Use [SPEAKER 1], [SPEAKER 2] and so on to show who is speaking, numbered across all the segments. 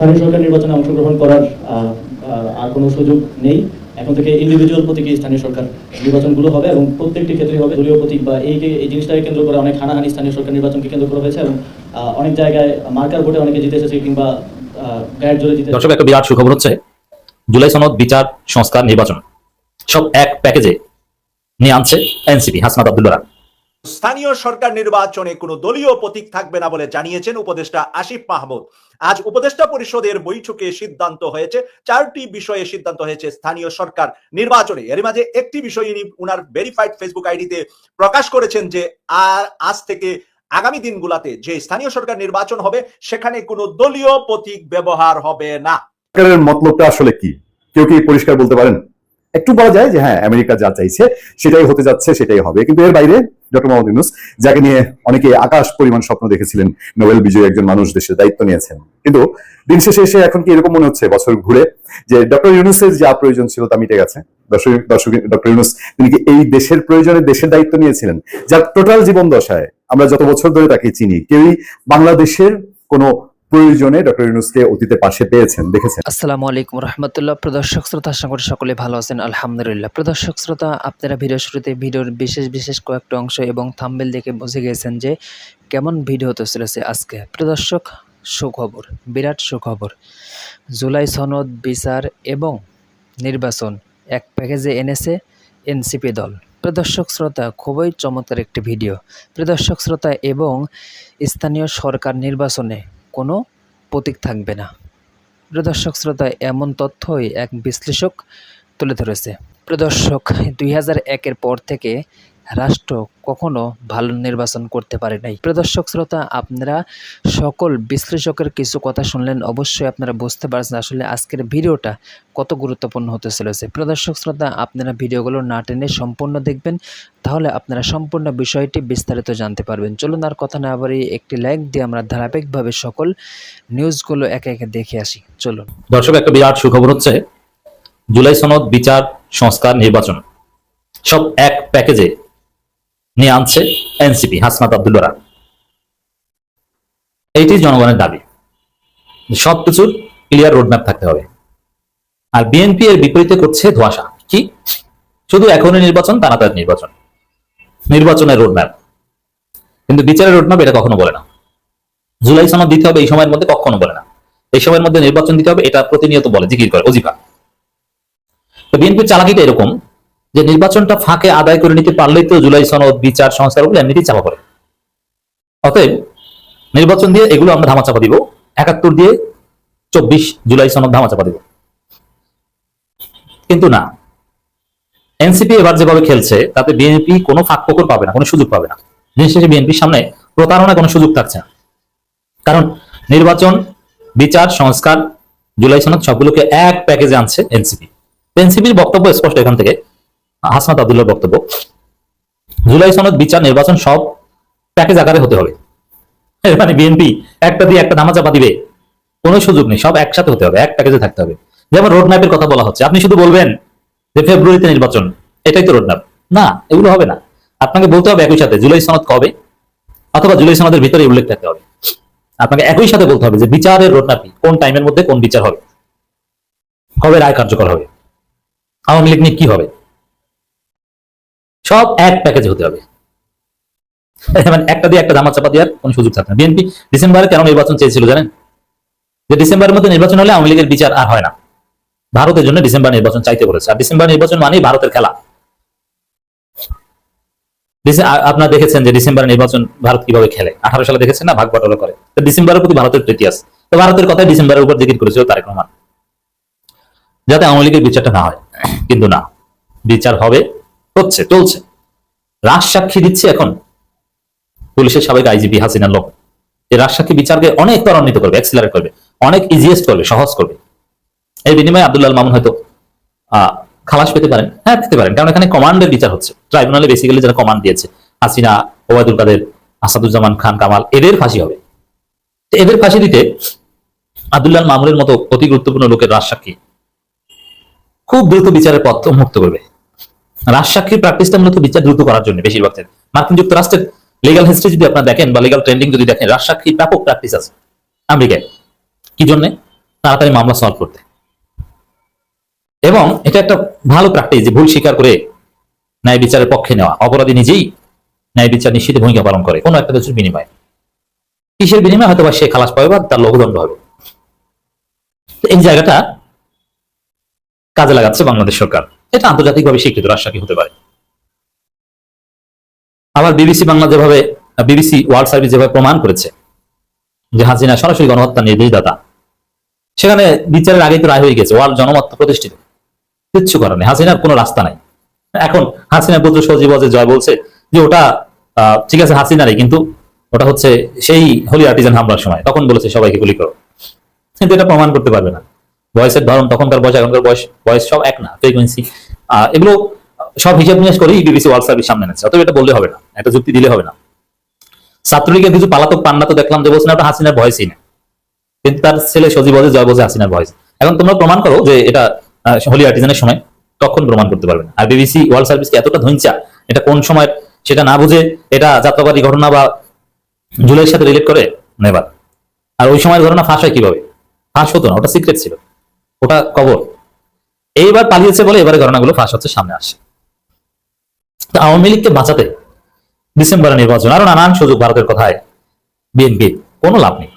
[SPEAKER 1] স্থানীয় সরকার নির্বাচনে অংশগ্রহণ করার আর কোনো সুযোগ নেই। এখন থেকে ইন্ডিভিজুয়াল প্রতীকী স্থানীয় সরকার নির্বাচনগুলো হবে এবং প্রত্যেকটি ক্ষেত্রে হবে দলীয় প্রতীক বা এই এই জিনিসটাকে কেন্দ্র করে অনেক হানাহানি স্থানীয় সরকার নির্বাচনকে কেন্দ্র করা হয়েছে এবং অনেক জায়গায় মার্কার ভোটে অনেকে জিতে এসেছে কিংবা জিতে
[SPEAKER 2] দর্শক, একটা বিরাট সুখবর হচ্ছে, জুলাই সনদ বিচার সংস্কার নির্বাচন। সব এক প্যাকেজে নিয়ে আনছে এনসিপি, হাসনাত আব্দুল্লাহ
[SPEAKER 3] স্থানীয় সরকার নির্বাচনে কোনো দলীয় প্রতীক থাকবে না বলে জানিয়েছেন উপদেষ্টা আসিফ মাহমুদ। আজ উপদেষ্টা পরিষদের বৈঠকে সিদ্ধান্ত হয়েছে, চারটি বিষয়ে সিদ্ধান্ত হয়েছে স্থানীয় সরকার নির্বাচনে। এর মাঝে একটি বিষয় ইনি উনার ভেরিফাইড ফেসবুক আইডিতে প্রকাশ করেছেন যে আর আজ থেকে আগামী দিনগুলাতে যে স্থানীয় সরকার নির্বাচন হবে, সেখানে কোনো দলীয় প্রতীক ব্যবহার হবে না।
[SPEAKER 4] সরকারের মতলবটা আসলে কি? কেউ কি পরিষ্কার বলতে পারেন? একটু বলা যায় যে হ্যাঁ আমেরিকা যা চাইছে সেটাই হতে যাচ্ছে, সেটাই হবে। কিন্তু এর বাইরে ডক্টর মোহাম্মদ ইউনুস, যাকে নিয়ে অনেকে আকাশ পরিমাণ স্বপ্ন দেখেছিলেন, নোবেল বিজয়ী একজন মানুষ দেশের দায়িত্ব নিয়েছেন। কিন্তু দিন শেষে এসে এখন কি এরকম মনে হচ্ছে বছর ঘুরে যে ডক্টর ইউনুসের যা প্রয়োজন ছিল তা মিটে গেছে? দর্শক দর্শক, ডক্টর ইউনুস, তিনি কি এই দেশের প্রয়োজনে দেশের দায়িত্ব নিয়েছিলেন? যার টোটাল জীবন দশায় আমরা যত বছর ধরে তাকে চিনি, কেউই বাংলাদেশের কোনো প্রয়োজনে ডক্টর ইউনুসকে অতীতে পাশে পেয়েছেন, দেখেছেন।
[SPEAKER 5] আসসালামু আলাইকুম রহমতুল্লাহ। প্রদর্শক, শ্রোতা, আশা করি সকলে ভালো আছেন। আলহামদুলিল্লাহ। প্রদর্শক, শ্রোতা, আপনারা ভিডিও শুরুতে ভিডিওর বিশেষ বিশেষ কয়েকটা অংশ এবং থাম্বেল দেখে বুঝে গেছেন যে কেমন ভিডিও হতে চলেছে আজকে। প্রদর্শক, সুখবর, বিরাট সুখবর। জুলাই সনদ, বিচার এবং নির্বাচন এক প্যাকেজে এনেছে এনসিপি দল। প্রদর্শক, শ্রোতা, খুবই চমৎকার একটি ভিডিও। প্রদর্শক, শ্রোতা এবং স্থানীয় সরকার নির্বাচনে কোনো প্রতীক থাকবে না। প্রদর্শক শ্রোতা, এমন তথ্যই এক বিশ্লেষক তুলে ধরেছে। প্রদর্শক দুই হাজার একের পর থেকে রাষ্ট্র কখনো ভালো নির্বাচন করতে পারে নাই। প্রদর্শক শ্রোতা, আপনারা সকল বিশ্লেষকের কিছু কথা শুনলেন, অবশ্যই আপনারা বুঝতে পারছেন আসলে আজকের ভিডিওটা কত গুরুত্বপূর্ণ হতে চলেছে। প্রদর্শক শ্রোতা, আপনারা ভিডিওগুলো না টেনে সম্পূর্ণ দেখবেন, তাহলে আপনারা সম্পূর্ণ বিষয়টি বিস্তারিত জানতে পারবেন। চলুন আর কথা না বাড়ি একটি লাইক দিয়ে আমরা ধারাবাহিকভাবে সকল নিউজগুলো একে একে দেখে আসি। চলুন।
[SPEAKER 2] দর্শক, একটা বিরাট সুখবর হচ্ছে, জুলাই সনদ, বিচার, সংস্কার, নির্বাচন। সব এক প্যাকেজে নিয়ে আনছে এনসিপি, হাসনাত আব্দুল্লাহ এইটি জনগণের দাবি। সবকিছুর ক্লিয়ার রোডম্যাপ থাকতে হবে। আর বিএনপি এর বিপরীতে করছে ধোয়াশা। কি? শুধু এখনই নির্বাচন তাড়াতাড়ি নির্বাচন। নির্বাচনের রোডম্যাপ কিন্তু বিচারের রোডম্যাপ এটা কখনো বলে না। জুলাই সনদ দিতে হবে এই সময়ের মধ্যে কখনো বলে না। এই সময়ের মধ্যে নির্বাচন দিতে হবে, এটা প্রতিনিয়ত বলে, জিকির করে, অজিফা। তো বিএনপির চালাকিটা এরকম যে নির্বাচনটা ফাঁকে আদায় করে নিতে পারলেই তো জুলাই সনদ, বিচার, সংস্কার ওগুলো এমনিতেই চাপা পড়ে। অতএব নির্বাচন দিয়ে এগুলো আমরা ধামাচাপা দিব। একাত্তর দিয়ে চব্বিশ জুলাই সনদ ধামাচাপা দিব। কিন্তু না, এনসিপি এবার যেভাবে খেলছে, তাতে বিএনপি কোনো ফাঁক ফোকর পাবে না, কোনো সুযোগ পাবে না। দিন শেষে বিএনপির সামনে প্রতারণা কোনো সুযোগ থাকছে না। কারণ নির্বাচন, বিচার, সংস্কার, জুলাই সনদ সবগুলোকে এক প্যাকেজে আনছে এনসিপি। এনসিপির বক্তব্য স্পষ্ট এখান থেকে। হাসনাত আব্দুল্লাহর বক্তব্য। জুলাই সনদ বিচার, নির্বাচন সব প্যাকেজ আকারে হতে হবে। মানে বিএনপি একটা দিয়ে একটা নামাচাপা দিবে, কোনো সুযোগ নেই, সব একসাথে হতে হবে, এক প্যাকেজে থাকতে হবে। যেমন রোড ম্যাপের কথা বলা হচ্ছে, আপনি শুধু বলবেন যে ফেব্রুয়ারিতে নির্বাচন, এটাই তো রোড ম্যাপ না, এগুলো হবে না। আপনাকে বলতে হবে একই সাথে, জুলাই সনদ কবে? অথবা জুলাই সনদের ভিতরে উল্লেখ থাকতে হবে। আপনাকে একই সাথে বলতে হবে যে বিচারের রোডম্যাপ কোন টাইমের মধ্যে কোন বিচার হবে। কবে রায় কার্যকর হবে? আওয়ামী লীগ নিয়ে কি হবে? সব এক প্যাকেজে হতে হবে। মানে একটা দিয়ে একটা ধামা চাপা দেওয়ার কোনো সুযোগ থাকবে বিএনপি ডিসেম্বরে কেন নির্বাচন চেয়েছিল জানেন? যে ডিসেম্বরের মধ্যে নির্বাচন হলে আওয়ামী লীগের বিচার আর হয় না। ভারতের জন্য ডিসেম্বর নির্বাচন চাইতে বলেছে। আর ডিসেম্বর নির্বাচন মানেই ভারতের খেলা। আপনারা দেখেছেন যে ডিসেম্বর নির্বাচন ভারত কীভাবে খেলে? আঠারো সালে দেখেছেন না? ভাগ বাটোয়ারা করে। ডিসেম্বরের প্রতি ভারতের আছে। তো ভারতের কথাই ডিসেম্বরের উপর জিকির করেছিল তারেক রহমান। যাতে আওয়ামী লীগের বিচারটা না হয়। কিন্তু না। বিচার হবে। হচ্ছে, চলছে। রাজ সাক্ষী দিচ্ছে এখন। পুলিশের সাবেক আইজিপি হাসিনা লোক। এই রাজ সাক্ষী বিচারকে অনেক ত্বরান্বিত করবে এক্সিলারেট করবে, অনেক ইজিয়েস্ট করবে, সহজ করবে। এই বিনিময়ে আব্দুল্লাহ মামুন হয়তো খালাস পেতে পারেন। হ্যাঁ পেতে পারেন। কারণ এখানে কমান্ডের বিচার হচ্ছে। ট্রাইব্যুনালে বেসিক্যালি যারা কমান্ড দিয়েছে, হাসিনা, ওবায়দুল কাদের, আসাদুজ্জামান খান, কামাল, এদের ফাঁসি হবে। এদের ফাঁসি দিতে আব্দুল্লাহ মামুনের মতো অতি গুরুত্বপূর্ণ লোকের রাজ সাক্ষী খুব দ্রুত বিচারের পথ মুক্ত করবে। রাজ সাক্ষীর প্র্যাকটিসটা মূলত বিচার দ্রুত করার জন্য বেশিরভাগ ক্ষেত্রে। মার্কিন যুক্তরাষ্ট্রের লিগাল হিস্ট্রি যদি আপনারা দেখেন বা লিগাল ট্রেন্ডিং যদি দেখেন রাজ সাক্ষীর ব্যাপক প্র্যাকটিস আছে আমেরিকায়। কি জন্য? তাড়াতাড়ি মামলা সলভ করতে। এবং এটা একটা ভালো প্র্যাকটিস যে ভুল স্বীকার করে ন্যায় বিচারের পক্ষে নেওয়া। অপরাধী নিজেই ন্যায় বিচার নিশ্চিত ভূমিকা পালন করে, কোনো একটা কিছুর বিনিময়ে। কিসের বিনিময়ে? হয়তো বা সে খালাস পাবে বা তার লঘুদণ্ড হবে। এই জায়গাটা কাজে লাগাচ্ছে বাংলাদেশ সরকার। এটা আন্তর্জাতিকভাবে স্বীকৃত রাষ্ট্রকে হতে পারে। আবার বিবিসি বাংলা যেভাবে, বিবিসি ওয়ার্ল্ড সার্ভিস যেভাবে প্রমাণ করেছে, যে হাসিনা সরাসরি গণহত্যা নির্দেশদাতা, সেখানে বিচারের আগেই তো রায় হয়ে গেছে, ওয়ার্ল্ড জনমত প্রতিষ্ঠিত। কিচ্ছু নেই, হাসিনার কোনো রাস্তা নাই। এখন হাসিনার পুত্র সজীব অজয় জয় বলছে যে ওটা ঠিক আছে, হাসিনারই, কিন্তু ওটা হচ্ছে সেই হোলি আর্টিজান হামলার সময়, তখন বলেছে সবাইকে গুলি করো। কিন্তু এটা প্রমাণ করতে পারবে না। বয়সের ধরন, তখনকার বয়স, এখনকার বয়স বয়স সব এক না ফ্রিকোয়েন্সি এগুলো সব হিসাব নিকাশ করেই বিবিসি ওয়ার্ল্ড সার্ভিস সামনে এনেছে, অতএব এটা বললে হবে না, একটা যুক্তি দিলে হবে না। ছাত্রলীগের কিছু পালাতক পান্না তো দেখলাম যে বলছে না হাসিনার ভয়েসই না কিন্তু তার ছেলে সজীব বলে জয় বলছে, হাসিনার ভয়েস এখন তোমরা প্রমাণ করো যে এটা হোলি আর্টিজানের সময় তখন প্রমাণ করতে পারবে না। আর বিবিসি ওয়ার্ল্ড সার্ভিসকে এতটা ধৈঞ্চা এটা কোন সময় সেটা না বুঝে এটা যাত্রাবাদী ঘটনা বা জুলাইয়ের সাথে রিলেট করে? নেবার। আর ওই সময়ের ঘটনা ফাঁস হয় কীভাবে? ফাঁস হতো না, ওটা সিক্রেট ছিল। ওটা কবর। এইবার পালিয়েছে বলে এবারে ঘটনাগুলো ফাঁস হচ্ছে, সামনে আসে তো আওয়ামী লীগকে বাঁচাতে ডিসেম্বরে নির্বাচন আরও নানান সুযোগ ভারতের কথায় বিএনপি, কোনো লাভ নেই।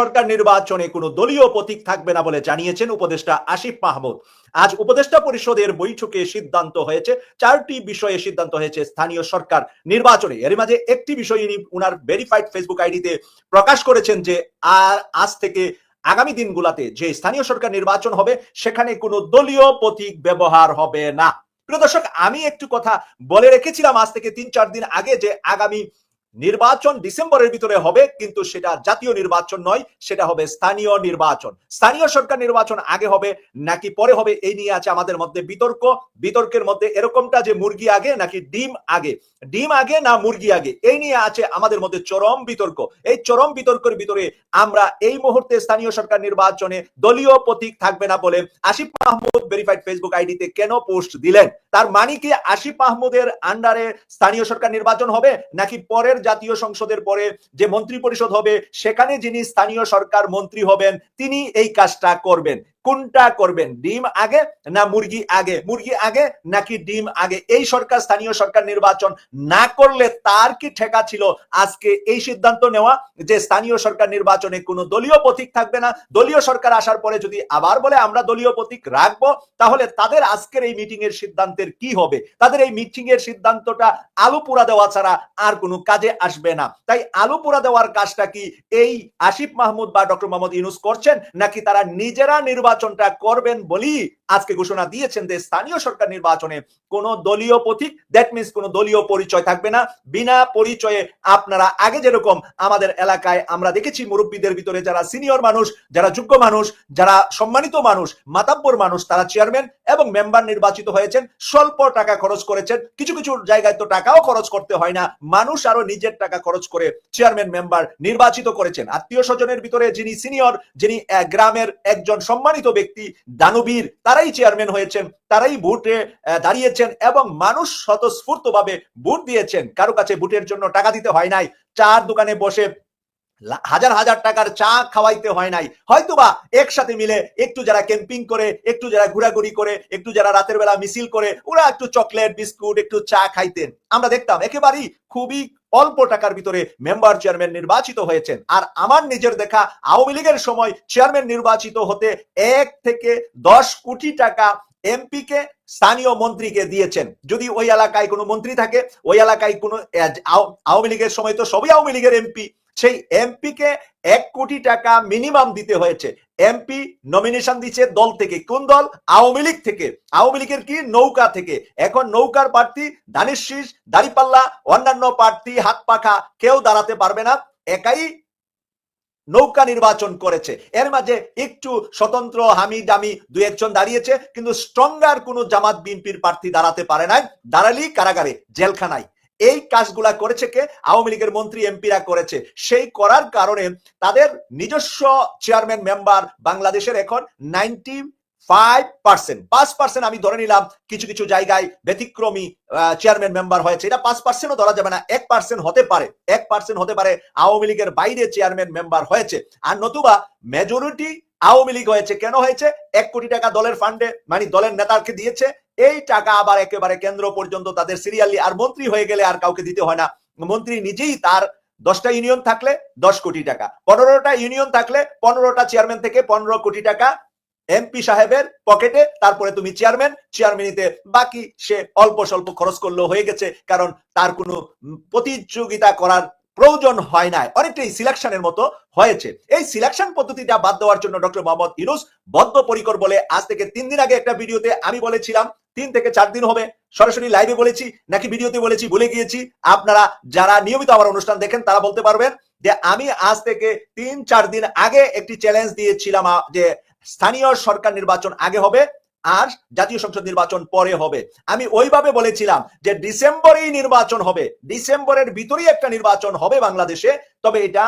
[SPEAKER 3] সরকার নির্বাচনে কোনো দলীয় প্রতীক থাকবে না বলে জানিয়েছেন উপদেষ্টা আসিফ মাহমুদ। আজ উপদেষ্টা পরিষদের বৈঠকে সিদ্ধান্ত হয়েছে, চারটি বিষয়ে সিদ্ধান্ত হয়েছে স্থানীয় সরকার নির্বাচনে। এর মাঝে একটি বিষয় উনার ভেরিফাইড ফেসবুক আইডিতে প্রকাশ করেছেন যে আর আজ থেকে আগামী দিনগুলাতে যে স্থানীয় সরকার নির্বাচন হবে, সেখানে কোনো দলীয় প্রতীক ব্যবহার হবে না। প্রিয় দর্শক, আমি একটু কথা বলে রেখেছিলাম আজ থেকে তিন চার দিন আগে যে আগামী নির্বাচন ডিসেম্বরের ভিতরে হবে, কিন্তু সেটা জাতীয় নির্বাচন নয়, সেটা হবে স্থানীয় নির্বাচন। স্থানীয় সরকার নির্বাচন আগে হবে, নাকি পরে হবে, এই নিয়ে আছে আমাদের মধ্যে বিতর্ক। বিতর্কের মধ্যে এরকমটা যে মুরগি আগে, নাকি ডিম আগে? ডিম আগে না মুরগি আগে? এই নিয়ে আছে আমাদের মধ্যে চরম বিতর্ক। এই চরম বিতর্কের ভিতরে আমরা এই মুহূর্তে স্থানীয় সরকার নির্বাচনে দলীয় প্রতীক থাকবে না বলে আসিফ মাহমুদ ভেরিফাইড ফেসবুক আইডিতে কেন পোস্ট দিলেন? তার মানে কি আসিফ মাহমুদের আন্ডারে স্থানীয় সরকার নির্বাচন হবে, নাকি পরের জাতীয় সংসদের পরে যে মন্ত্রী পরিষদ হবে, সেখানে যিনি স্থানীয় সরকার মন্ত্রী হবেন, তিনি এই কাজটা করবেন। কোনটা করবেন? ডিম আগে না মুরগি আগে? মুরগি আগে নাকি ডিম আগে? এই সরকার, স্থানীয় সরকার নির্বাচন না করলে তার কি ঠেকা ছিল? আজকে এই সিদ্ধান্ত নেওয়া যে স্থানীয় সরকার নির্বাচনে কোনো দলীয় প্রতীক থাকবে না। দলীয় সরকার আসার পরে যদি আবার বলে আমরা দলীয় প্রতীক রাখব, তাহলে তাদের আজকের এই মিটিং এর সিদ্ধান্তের কি হবে? তাদের এই মিটিং এর সিদ্ধান্তটা আলু পোড়া দেওয়া ছাড়া আর কোনো কাজে আসবে না। তাই আলু পোড়া দেওয়ার কাজটা কি এই আসিফ মাহমুদ বা ডক্টর মোহাম্মদ ইউনুস করছেন, নাকি তারা নিজেরা নির্বাচনটা করবেন বলি আজকে ঘোষণা দিয়েছেন যে স্থানীয় সরকার নির্বাচনে কোন দলীয় প্রতীক দ্যাট মিনস কোন দলীয় পরিচয় থাকবে না। বিনা পরিচয়ে আপনারা আগে যেরকম আমাদের এলাকায় আমরা দেখেছি মুরব্বীদের ভিতরে যারা সিনিয়র মানুষ, যারা যোগ্য মানুষ, যারা সম্মানিত মানুষ, মাতাব্বর মানুষ, তারা চেয়ারম্যান এবং মেম্বার নির্বাচিত হয়েছেন, স্বল্প টাকা খরচ করেছেন। কিছু কিছু জায়গায় তো টাকাও খরচ করতে হয় না, মানুষ আরও নিজের টাকা খরচ করে চেয়ারম্যান মেম্বার নির্বাচিত করেছেন। আত্মীয় স্বজনের ভিতরে যিনি সিনিয়র যিনি গ্রামের একজন সম্মানিত ব্যক্তি, দানবীর তারাই চেয়ারম্যান হয়েছেন, তারাই ভোটে দাঁড়িয়েছেন এবং মানুষ স্বতঃস্ফূর্ত ভাবে ভোট দিয়েছেন। কারও কাছে ভোটের জন্য টাকা দিতে হয় নাই, চার দোকানে বসে হাজার হাজার টাকার চা খাওয়াইতে হয় নাই। হয়তোবা একসাথে মিলে একটু যারা ক্যাম্পিং করে, একটু যারা ঘোরাঘুরি করে, একটু যারা রাতের বেলা মিছিল করে, ওরা একটু চকলেট বিস্কুট একটু চা খাইতেন। আমরা দেখতাম একেবারেই খুবই অল্প টাকার ভিতরে মেম্বার চেয়ারম্যান নির্বাচিত হয়েছেন। আর আমার নিজের দেখা আওয়ামী লীগের সময় চেয়ারম্যান নির্বাচিত হতে এক থেকে দশ কোটি টাকা এমপিকে, স্থানীয় মন্ত্রীকে দিয়েছেন। যদি ওই এলাকায় কোনো মন্ত্রী থাকে, ওই এলাকায় কোনো আও- আওয়ামী লীগের সময় তো সবই আওয়ামী লীগের এমপি। সেই এমপি কে এক কোটি টাকা মিনিমাম দিতে হয়েছে। এমপি নমিনেশন দিচ্ছে দল থেকে। কোন দল? আওয়ামী লীগ থেকে। আওয়ামী লীগের কি? নৌকা থেকে। এখন নৌকার প্রার্থী দানিশ শীষ, দাড়িপাল্লা, অন্যান্য প্রার্থী হাত পাখা কেউ দাঁড়াতে পারবে না। একাই নৌকা নির্বাচন করেছে। এর মাঝে একটু স্বতন্ত্র হামি দামি দুই একজন দাঁড়িয়েছে, কিন্তু স্ট্রঙ্গার কোনো জামাত বিএনপির প্রার্থী দাঁড়াতে পারে নাই। দাঁড়ালি কারাগারে, জেলখানায়। এই কাজগুলা করেছে কে? আওয়ামী লীগের মন্ত্রী, এমপিরা করেছে। সেই করার কারণে তাদের নিজস্ব চেয়ারম্যান মেম্বার বাংলাদেশের এখন নাইনটি ফাইভ পার্সেন্ট পাঁচ পার্সেন্ট আমি ধরে নিলাম, কিছু কিছু জায়গায় ব্যতিক্রমী চেয়ারম্যান মেম্বার হয়েছে। এটা পাঁচ পার্সেন্টও ধরা যাবে না, এক পার্সেন্ট হতে পারে। এক পার্সেন্ট হতে পারে আওয়ামী লীগের বাইরে চেয়ারম্যান মেম্বার হয়েছে। আর নতুবা মেজরিটি আওয়ামী লীগ হয়েছে কেন হয়েছে? এক কোটি টাকা দলের ফান্ডে মানে দলের নেতাকে দিয়েছে। এই টাকা আবার একেবারে কেন্দ্র পর্যন্ত তাদের সিরিয়ালি আর মন্ত্রী হয়ে গেলে আর কাউকে দিতে হয় না। মন্ত্রী নিজেই তার দশটা ইউনিয়ন থাকলে দশ কোটি টাকা, পনেরোটা ইউনিয়ন থাকলে পনেরোটা চেয়ারম্যান থেকে পনেরো কোটি টাকা এমপি সাহেবের পকেটে, তারপরে তুমি চেয়ারম্যান চেয়ারম্যানিতে বাকি সে অল্প স্বল্প খরচ করলেও হয়ে গেছে, কারণ তার কোনো প্রতিযোগিতা করার প্রয়োজন হয় নাই। অনেকটাই সিলেকশনের মতো হয়েছে। এই সিলেকশন পদ্ধতিটা বাদ দেওয়ার জন্য ডক্টর মোহাম্মদ ইউনুস বদ্ধপরিকর বলে আজ থেকে তিন দিন আগে একটা ভিডিওতে আমি বলেছিলাম, তিন থেকে চার দিন হবে। সরাসরি লাইভে বলেছি, নাকি ভিডিওতে বলেছি, ভুলে গিয়েছি। আপনারা যারা নিয়মিত আমার অনুষ্ঠান দেখেন, তারা বলতে পারবেন যে আমি আজ থেকে তিন, চার দিন আগে একটি চ্যালেঞ্জ দিয়েছিলাম যে স্থানীয় সরকার নির্বাচন আগে হবে। আর জাতীয় সংসদ নির্বাচন পরে হবে। আমি ওইভাবে বলেছিলাম যে ডিসেম্বরেই নির্বাচন হবে। ডিসেম্বরের ভিতরেই একটা নির্বাচন হবে বাংলাদেশে, তবে এটা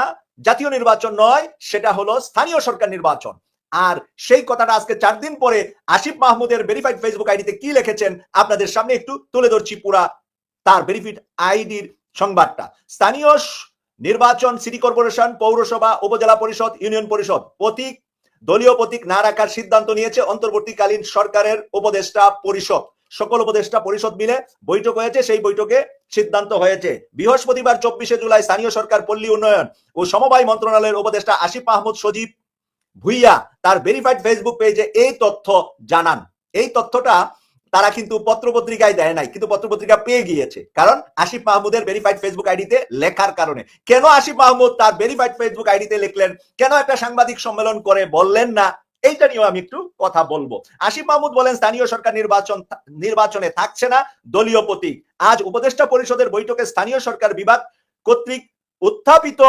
[SPEAKER 3] জাতীয় নির্বাচন নয়, সেটা হলো স্থানীয় সরকার নির্বাচন। আর সেই কথাটা আজকে চার দিন পরে আসিফ মাহমুদের ভেরিফাইড ফেসবুক আইডিতে কি লিখেছেন আপনাদের সামনে একটু তুলে ধরছি পুরা তার ভেরিফাইড আইডির সংবাদটা। স্থানীয় নির্বাচন সিটি কর্পোরেশন পৌরসভা, উপজেলা পরিষদ ইউনিয়ন পরিষদ, প্রতীক দলীয় প্রতীক না রাখার সিদ্ধান্ত নিয়েছে অন্তর্বর্তীকালীন সরকারের উপদেষ্টা পরিষদ। সকল উপদেষ্টা পরিষদ মিলে বৈঠক হয়েছে, সেই বৈঠকে সিদ্ধান্ত হয়েছে। বৃহস্পতিবার চব্বিশে জুলাই স্থানীয় সরকার পল্লী উন্নয়ন ও সমবায় মন্ত্রণালয়ের উপদেষ্টা আসিফ মাহমুদ সজীব ভুইয়া তার ভেরিফাইড ফেসবুক পেজে এই তথ্য জানান। এই তথ্যটা তারা কিন্তু পত্রপত্রিকায় দেয় নাই, কিন্তু পত্রপত্রিকা পেয়ে গিয়েছে। কারণ আসিফ মাহমুদের ভেরিফাইড ফেসবুক আইডিতে লেখার কারণে। কেন আসিফ মাহমুদ তার ভেরিফাইড ফেসবুক আইডিতে লিখলেন? কেন একটা সাংবাদিক সম্মেলন করে বললেন না? এইটা নিয়েও আমি একটু কথা বলব। আসিফ মাহমুদ বলেন, স্থানীয় সরকার নির্বাচন নির্বাচনে থাকছে না, দলীয় প্রতীক। আজ উপদেষ্টা পরিষদের বৈঠকে স্থানীয় সরকার বিভাগ কর্তৃক উত্থাপিত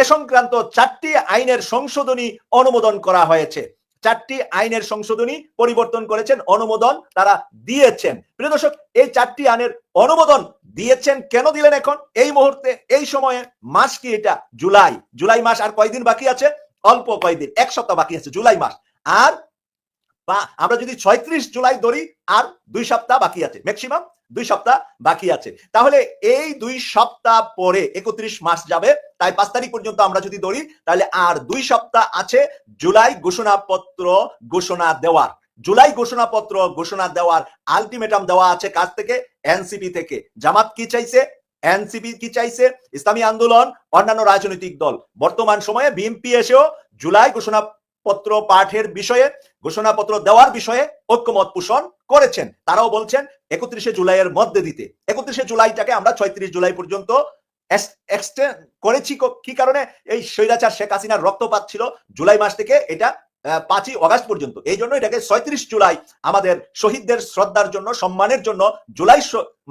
[SPEAKER 3] এ সংক্রান্ত চারটি আইনের সংশোধনী অনুমোদন করা হয়েছে। চারটি আইনের সংশোধনী পরিবর্তন করেছেন, অনুমোদন তারা দিয়েছেন। প্রিয় দর্শক, এই চারটি আইনের অনুমোদন দিয়েছেন কেন দিলেন এখন? এই মুহূর্তে, এই সময়ে মাস কি এটা? জুলাই। জুলাই মাস আর কয়দিন বাকি আছে? অল্প কয়দিন, এক সপ্তাহ বাকি আছে, জুলাই মাস। আর আমরা যদি ছয়ত্রিশ জুলাই ধরি, আর দুই সপ্তাহ বাকি আছে। ম্যাক্সিমাম দুই সপ্তাহ বাকি আছে। তাহলে এই দুই সপ্তাহ পরে একত্রিশ মাস যাবে, তাই পাঁচ তারিখ পর্যন্ত আমরা যদি ধরি, তাহলে আর দুই সপ্তাহ আছে জুলাই ঘোষণাপত্র ঘোষণা দেওয়ার। জুলাই ঘোষণাপত্র ঘোষণা দেওয়ার আলটিমেটাম দেওয়া আছে কাজ থেকে? এনসিপি থেকে। জামাত কি চাইছে? এনসিপি কি চাইছে? ইসলামী আন্দোলন, অন্যান্য রাজনৈতিক দল। বর্তমান সময়ে বিএনপি এসেও জুলাই ঘোষণাপত্র পাঠের বিষয়ে, ঘোষণাপত্র দেওয়ার বিষয়ে ঐক্যমত পোষণ করেছেন। তারাও বলছেন, একত্রিশে জুলাইয়ের মধ্যে দিতে। একত্রিশে জুলাইটাকে আমরা ছয়ত্রিশ জুলাই পর্যন্ত করেছি কি কারণে? এই স্বৈরাচার শেখ হাসিনার রক্তপাত ছিল জুলাই মাস থেকে, এটা পাঁচই অগাস্ট পর্যন্ত। এই জন্য এটাকে ছয়ত্রিশ জুলাই আমাদের শহীদদের শ্রদ্ধার জন্য, সম্মানের জন্য জুলাই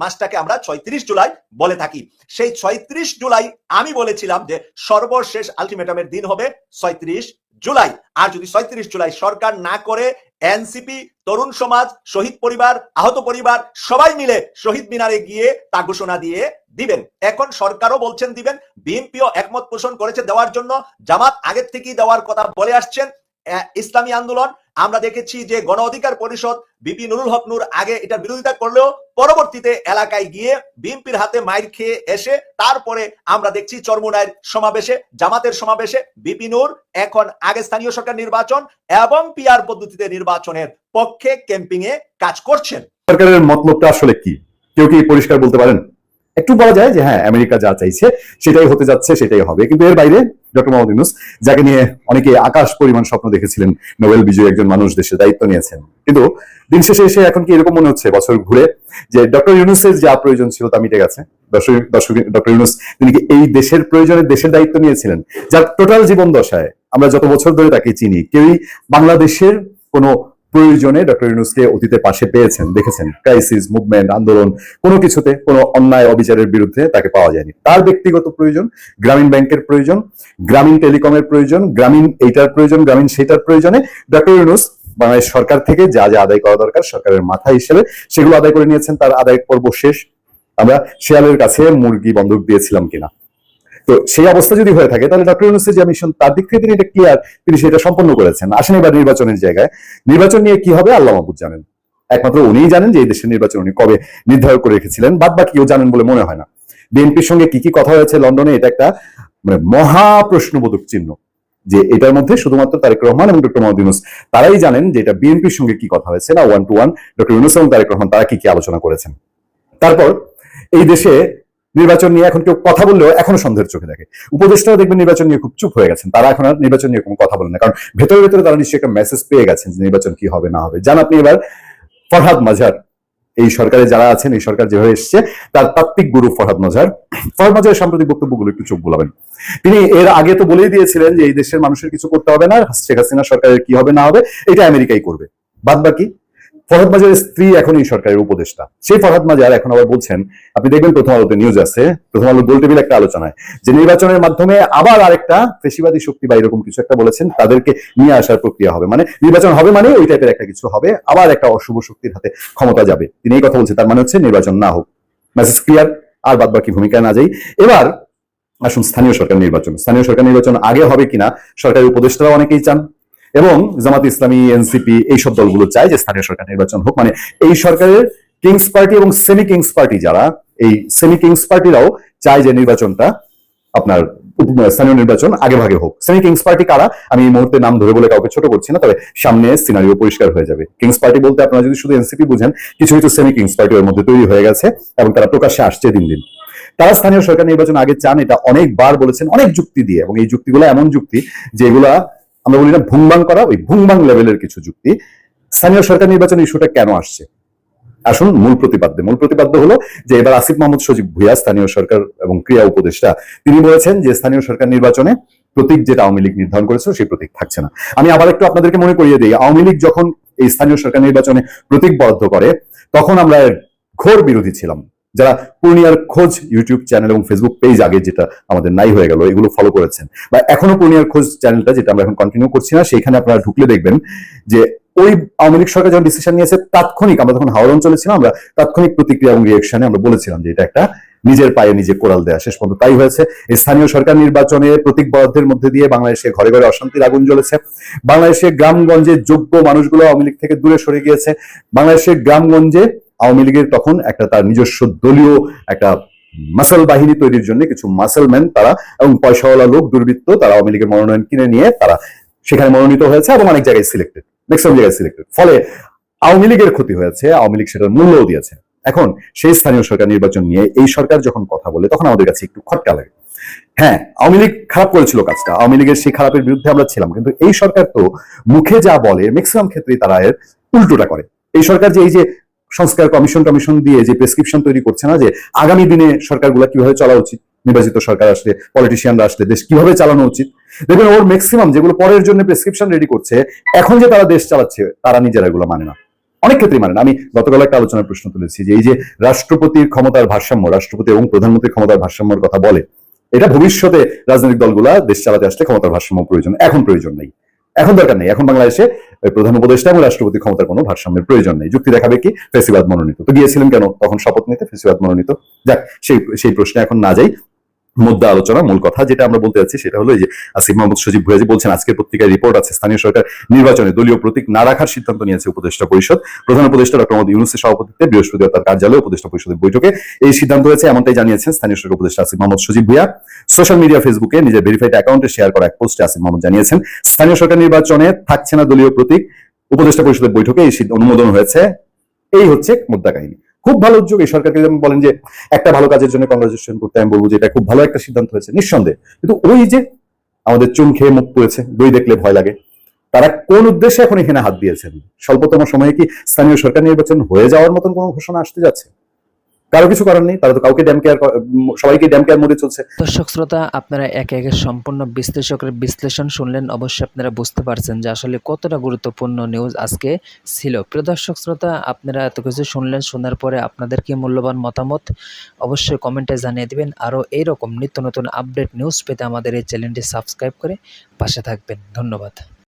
[SPEAKER 3] মাসটাকে আমরা ছয়ত্রিশ জুলাই বলে থাকি। সেই ছয়ত্রিশ জুলাই আমি বলেছিলাম যে সর্বশেষ আলটিমেটামের দিন হবে ছয়ত্রিশ জুলাই, আর যদি ছয়ত্রিশ জুলাই সরকার না করে, এনসিপি, তরুণ সমাজ, শহীদ পরিবার, আহত পরিবার, সবাই মিলে শহীদ মিনারে গিয়ে তা ঘোষণা দিয়ে দিবেন। এখন সরকারও বলছেন দিবেন, বিএনপিও একমত পোষণ করেছে দেওয়ার জন্য। জামাত আগের থেকেই দেওয়ার কথা বলে আসছেন। ইসলামী আন্দোলন। আমরা দেখেছি যে গণ অধিকার পরিষদ বিপি নুরুল হক নূর আগে এটা বিরোধিতা করলেও পরবর্তীতে এলাকায় গিয়ে বিএনপির হাতে মাইর খেয়ে এসে তারপরে আমরা দেখছি চরমুনায়ের সমাবেশে, জামাতের সমাবেশে বিপি নূর এখন আগে স্থানীয় সরকার নির্বাচন এবং পিআর পদ্ধতিতে নির্বাচনের পক্ষে ক্যাম্পিং এ কাজ করছেন।
[SPEAKER 4] সরকারের মতলবটা আসলে কি? কেউ কি পরিষ্কার বলতে পারেন? একটু বলা যায় যে হ্যাঁ আমেরিকা যা চাইছে সেটাই হতে যাচ্ছে, সেটাই হবে। কিন্তু এর বাইরে ডক্টর মোহাম্মদ ইউনুস, যাকে নিয়ে অনেকে আকাশ পরিমাণ স্বপ্ন দেখেছিলেন, নোবেল বিজয়ী একজন মানুষ দেশের দায়িত্ব নিয়েছেন। কিন্তু দিন শেষে এসে এখন কি এরকম মনে হচ্ছে বছর ঘুরে যে ডক্টর ইউনুসের যা প্রয়োজন ছিল তা মিটে গেছে? দর্শক দর্শক, ডক্টর ইউনুস, তিনি কি এই দেশের প্রয়োজনে দেশের দায়িত্ব নিয়েছিলেন? যার টোটাল জীবন দশায় আমরা যত বছর ধরে তাকে চিনি, কেউই বাংলাদেশের কোনো প্রয়োজনে ডক্টর ইউনুসকে অতীতে পাশে পেয়েছেন, দেখেছেন। ক্রাইসিস মুভমেন্ট আন্দোলন, কোনো কিছুতে কোনো অন্যায়, অবিচারের বিরুদ্ধে তাকে পাওয়া যায়নি। তার ব্যক্তিগত প্রয়োজন, গ্রামীণ ব্যাংকের প্রয়োজন, গ্রামীণ টেলিকমের প্রয়োজন, গ্রামীণ এইটার প্রয়োজন, গ্রামীণ সেটার প্রয়োজনে ডক্টর ইউনুস বাংলাদেশ সরকার থেকে যা যা আদায় করা দরকার সরকারের মাথা হিসেবে সেগুলো আদায় করে নিয়েছেন। তার আদায় পর্ব শেষ। আমরা শেয়ালের কাছে মুরগি বন্ধক দিয়েছিলাম কিনা? তো সেই অবস্থা যদি হয়ে থাকে, তাহলে ডক্টর ইউনুসের যে মিশন তার দিক থেকে তিনি এটা ক্লিয়ার তিনি সেটা সম্পন্ন করেছেন। আসেন এবার নির্বাচনের জায়গায়। নির্বাচন নিয়ে কি হবে? আল্লাহ মাহবুদ জানেন। একমাত্র উনিই জানেন যে এই দেশের নির্বাচন উনি কবে নির্ধারণ করে রেখেছিলেন বাদ বাকি কেউ জানেন বলে মনে হয় না। বিএনপির সঙ্গে কি কি কথা হয়েছে লন্ডনে, এটা একটা মানে মহা প্রশ্নবোধক চিহ্ন যে এটার মধ্যে শুধুমাত্র তারেক রহমান এবং ডক্টর মোহাম্মদ ইউনুস, তারাই জানেন যে এটা বিএনপির সঙ্গে কি কথা হয়েছে, না one two one doctor Yunus এবং তারেক রহমান, তারা কি কি আলোচনা করেছেন। তারপর এই দেশে নির্বাচন নিয়ে এখন কেউ কথা বললেও এখনও সন্দেহের চোখে দেখে। উপদেষ্টারা দেখবেন নির্বাচন নিয়ে খুব চুপ হয়ে গেছেন। তারা এখন আর নির্বাচন নিয়ে কোনো কথা বলেন না। কারণ ভেতরে ভেতরে তারা নিশ্চয়ই একটা মেসেজ পেয়ে গেছেন যে নির্বাচন কি হবে, না হবে। জান আপনি এবার ফরহাদ মাঝার এই সরকারে যারা আছেন, এই সরকার যেভাবে এসছে, তার তাত্ত্বিক গুরু ফরহাদ মাঝার ফরহাদ মাঝারের সাম্প্রতিক বক্তব্যগুলো একটু চোখ বুলাবেন। তিনি এর আগে তো বলেই দিয়েছিলেন যে এই দেশের মানুষের কিছু করতে হবে না, শেখ হাসিনা সরকারের কি হবে, না হবে, এটা আমেরিকাই করবে। বাদ বাকি ফরহাদ মাজারের স্ত্রী এখন এই সরকারের উপদেষ্টা। সেই ফরহাদ মাজার এখন আবার বলছেন, আপনি দেখবেন প্রথম আলোতে নিউজ আছে প্রথম আলো গোল একটা আলোচনায়, যে নির্বাচনের মাধ্যমে আবার আরেকটা ফেসিবাদী শক্তি বা এরকম কিছু একটা বলেছেন, তাদেরকে নিয়ে আসার প্রক্রিয়া হবে। মানে নির্বাচন হবে মানে ওই টাইপের একটা কিছু হবে, আবার একটা অশুভ শক্তির হাতে ক্ষমতা যাবে। তিনি এই কথা বলছেন, তার মানে হচ্ছে নির্বাচন না হোক। মেসেজ ক্লিয়ার আর বাদ বাকি ভূমিকা না যাই। এবার আসুন স্থানীয় সরকার নির্বাচন। স্থানীয় সরকার নির্বাচন আগে হবে কিনা সরকারি উপদেষ্টারা অনেকেই চান। এবং জামাত ইসলামী, এনসিপি এইসব দলগুলো চায় যে স্থানীয় সরকার নির্বাচন হোক। মানে এই সরকারের কিংস পার্টি এবং সেমি কিংস পার্টি যারা, এই সেমি কিংস পার্টিরাও চায় যে নির্বাচনটা আপনার স্থানীয় নির্বাচন আগে ভাগে হোক। সেমি কিংস পার্টি কারা? আমি এই মুহূর্তে নাম ধরে বলে কাউকে ছোট করছি না, তবে সামনে সিনারিও পরিষ্কার হয়ে যাবে। কিংস পার্টি বলতে আপনারা যদি শুধু এনসিপি বুঝেন, কিছু কিছু সেমি কিংস পার্টি এর মধ্যে তৈরি হয়ে গেছে এবং তারা প্রকাশ্যে আসছে দিন দিন। তারা স্থানীয় সরকার নির্বাচন আগে চান, এটা অনেকবার বলেছেন, অনেক যুক্তি দিয়ে। এবং এই যুক্তিগুলো এমন যুক্তি যেগুলা আমরা বলি না ভুংবাং করা, ওই ভুংবাং লেভেলের কিছু যুক্তি। স্থানীয় সরকার নির্বাচন ইস্যুটা কেন আসছে? আসুন মূল প্রতিপাদ্য। মূল প্রতিপাদ্য হলো যে এবার আসিফ মাহমুদ সজীব ভুইয়া, স্থানীয় সরকার এবং ক্রিয়া উপদেষ্টা, তিনি বলেছেন যে স্থানীয় সরকার নির্বাচনে প্রতীক যেটা আওয়ামী লীগ নির্ধারণ করেছিল, সেই প্রতীক থাকছে না। আমি আবার একটু আপনাদেরকে মনে করিয়ে দিই, আওয়ামী লীগ যখন এই স্থানীয় সরকার নির্বাচনে প্রতীক বরাদ্দ করে, তখন আমরা ঘোর বিরোধী ছিলাম। যারা পূর্ণিয়ার খোঁজ ইউটিউব চ্যানেল এবং ফেসবুক পেজ আগে যেটা আমাদের নাই হয়ে গেল, এগুলো ফলো করেছেন। বা এখনও পূর্ণিয়ার খোঁজ চ্যানেলটা যেটা আমরা এখন কন্টিনিউ করছি না সেখানে আপনারা ঢুকলে দেখবেন যে ওই আওয়ামী লীগ সরকার যখন ডিসিশন নিয়েছে, তাৎক্ষণিক আমরা তখন হাওড় অঞ্চলে ছিলাম, আমরা তাৎক্ষণিক প্রতিক্রিয়া এবং রিয়েকশনে আমরা বলেছিলাম যে এটা একটা নিজের পায়ে নিজে কোরাল দেয়া। শেষ পর্যন্ত তাই হয়েছে। স্থানীয় সরকার নির্বাচনে প্রতীক বরাদ্দের মধ্যে দিয়ে বাংলাদেশে ঘরে ঘরে অশান্তির আগুন জ্বলেছে। বাংলাদেশের গ্রামগঞ্জে যোগ্য মানুষগুলো আওয়ামী লীগ থেকে দূরে সরে গিয়েছে। বাংলাদেশের গ্রামগঞ্জে আওয়ামী লীগের তখন একটা তার নিজস্ব দলীয় একটা মাসেল বাহিনী তৈরির জন্য কিছু মাসেলম্যান তারা এবং পয়সাওয়ালা লোক, দুর্বৃত্ত, তারা আওয়ামী লীগের মনোনয়ন কিনে নিয়ে তারা সেখানে মনোনীত হয়েছে এবং অনেক জায়গায় সিলেক্টেড ম্যাক্সিমাম জায়গায় সিলেক্টেড ফলে আওয়ামী লীগের ক্ষতি হয়েছে, আওয়ামী লীগ সেটার মূল্যও দিয়েছে। এখন সেই স্থানীয় সরকার নির্বাচন নিয়ে এই সরকার যখন কথা বলে, তখন আমাদের কাছে একটু খটকা লাগে। হ্যাঁ আওয়ামী লীগ খারাপ করেছিল কাজটা, আওয়ামী লীগের সেই খারাপের বিরুদ্ধে আমরা ছিলাম, কিন্তু এই সরকার তো মুখে যা বলে ম্যাক্সিমাম ক্ষেত্রেই তারা এর উল্টোটা করে। এই সরকার যে এই যে সংস্কার কমিশন কমিশন দিয়ে যে প্রেসক্রিপশন তৈরি করছে না, যে আগামী দিনে সরকারগুলো কীভাবে চলা উচিত? নির্বাচিত সরকার আসলে পলিটিশিয়ানরা আসলে, দেশ কীভাবে চালানো উচিত? দেখবেন ওর ম্যাক্সিমাম যেগুলো পরের জন্য প্রেসক্রিপশন রেডি করছে, এখন যে তারা দেশ চালাচ্ছে, তারা নিজেরা এগুলো মানে না। অনেক ক্ষেত্রেই মানে না। আমি গতকাল একটা আলোচনার প্রশ্ন তুলেছি যে এই যে রাষ্ট্রপতির ক্ষমতার ভারসাম্য, রাষ্ট্রপতি এবং প্রধানমন্ত্রীর ক্ষমতার ভারসাম্যের কথা বলে, এটা ভবিষ্যতে রাজনৈতিক দলগুলা দেশ চালাতে আসলে ক্ষমতার ভারসাম্য প্রয়োজন, এখন প্রয়োজন নেই। এখন দরকার নেই। এখন বাংলাদেশে প্রধান উপদেষ্টা এবং রাষ্ট্রপতি ক্ষমতার কোনো ভারসাম্যের প্রয়োজন নেই। যুক্তি দেখাবে কি? ফেসিবাদ মনোনীত। তো গিয়েছিলেন কেন? তখন শপথ নিতে? ফেসিবাদ মনোনীত? যাক, সেই সেই প্রশ্নে এখন না যাই। মুদ্রা আলোচনা, মূল কথা যেটা আমরা বলতে যাচ্ছি সেটা হলো এই যে আসিফ মাহমুদ সজীব ভুয়াজি বলছেন, আজকের পত্রিকায় রিপোর্ট আছে, স্থানীয় সরকার নির্বাচনে দলীয় প্রতীক না রাখার সিদ্ধান্ত নিয়েছে উপদেষ্টা পরিষদ। প্রধান উপদেষ্টা ডক্টর মোহাম্মদ ইউনুসের সভাপতিত্বে বৃহস্পতিবার তার কার্যালয়ে উপদেষ্টা পরিষদের বৈঠকে এই সিদ্ধান্ত হয়েছে, এমনটাই জানিয়েছেন স্থানীয় সরকার উপদেষ্টা আসিফ মোহাম্মদ সজীব ভুয়া সোশ্যাল মিডিয়া ফেসবুকে নিজের ভেরিফাইড অ্যাকাউন্টে শেয়ার করা এক পোস্টে আসিফ মোহাম্মদ জানিয়েছেন, স্থানীয় সরকার নির্বাচনে থাকছে না দলীয় প্রতীক। উপদেষ্টা পরিষদের বৈঠকে এই অনুমোদন হয়েছে। এই হচ্ছে মুদ্রা কাহিনী। খুব ভালো উদ্যোগ। এই সরকারকে যেমন বলেন যে, একটা ভালো কাজের জন্য কংগ্রেচুলেশন করতে আমি বলব যে, এটা খুব ভালো একটা সিদ্ধান্ত হয়েছে। নিঃসন্দেহে। কিন্তু ওই যে, আমাদের চুন খেয়ে মুখ পড়েছে, দই দেখলে ভয় লাগে। তারা কোন উদ্দেশ্যে এখন এখানে হাত দিয়েছেন? স্বল্পতম সময়ে কি স্থানীয় সরকার নির্বাচন হয়ে যাওয়ার মতন কোনো ঘোষণা আসতে যাচ্ছে? কারও কিছু করার নেই তারা তো কাউকে ড্যাম কেয়ার সবাইকে ড্যাম কেয়ার মোডে চলছে।
[SPEAKER 5] দর্শক শ্রোতা, আপনারা একে একে সম্পূর্ণ বিশ্লেষকের বিশ্লেষণ শুনলেন, অবশ্যই আপনারা বুঝতে পারছেন যে আসলে কতটা গুরুত্বপূর্ণ নিউজ আজকে ছিল। প্রিয় দর্শক শ্রোতা, আপনারা এত কিছু শুনলেন, শোনার পরে আপনাদের কি মূল্যবান মতামত, অবশ্যই কমেন্টে জানিয়ে দিবেন। আরও এইরকম নিত্য নতুন আপডেট নিউজ পেতে আমাদের এই চ্যানেলটি সাবস্ক্রাইব করে পাশে থাকবেন। ধন্যবাদ।